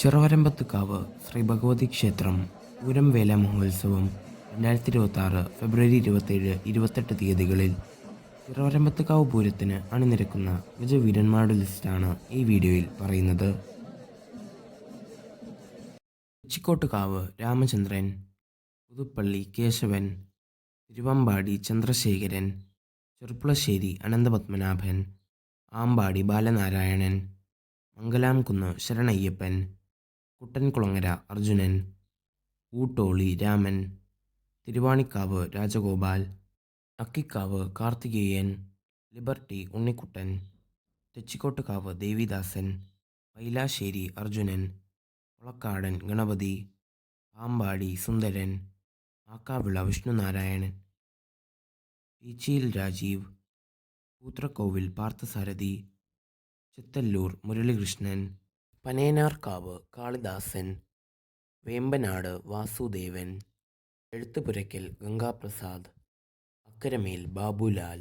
ചെറുവരമ്പത്തുകാവ് ശ്രീ ഭഗവതി ക്ഷേത്രം പൂരം വേല മഹോത്സവം രണ്ടായിരത്തി ഇരുപത്തി ആറ് ഫെബ്രുവരി ഇരുപത്തേഴ് ഇരുപത്തെട്ട് തീയതികളിൽ. ചെറുവരമ്പത്തുകാവ് പൂരത്തിന് അണിനിരക്കുന്ന ഗജവീരന്മാരുടെ ലിസ്റ്റാണ് ഈ വീഡിയോയിൽ പറയുന്നത്. ഉച്ചിക്കോട്ടുകാവ് രാമചന്ദ്രൻ പുതുപ്പള്ളി കേശവൻ തിരുവമ്പാടി ചന്ദ്രശേഖരൻ ചെറുപ്പുളശ്ശേരി അനന്തപത്മനാഭൻ ആമ്പാടി ബാലനാരായണൻ മംഗലാംകുന്ന് ശരണയ്യപ്പൻ കുട്ടൻകുളങ്ങര അർജുനൻ ഊട്ടോളി രാമൻ തിരുവാണിക്കാവ് രാജഗോപാൽ അക്കിക്കാവ് കാർത്തികേയൻ ലിബർട്ടി ഉണ്ണിക്കുട്ടൻ തെച്ചിക്കോട്ടുകാവ് ദേവിദാസൻ മൈലാശ്ശേരി അർജുനൻ കൊളക്കാടൻ ഗണപതി പാമ്പാടി സുന്ദരൻ ആക്കാവിള വിഷ്ണുനാരായണൻ പീച്ചിയിൽ രാജീവ് പൂത്രക്കോവിൽ പാർത്ഥസാരഥി ചിത്തല്ലൂർ മുരളികൃഷ്ണൻ പനേനാർക്കാവ് കാളിദാസൻ വേമ്പനാട് വാസുദേവൻ എഴുത്തുപുരയ്ക്കൽ ഗംഗാപ്രസാദ് അക്കരമേൽ ബാബുലാൽ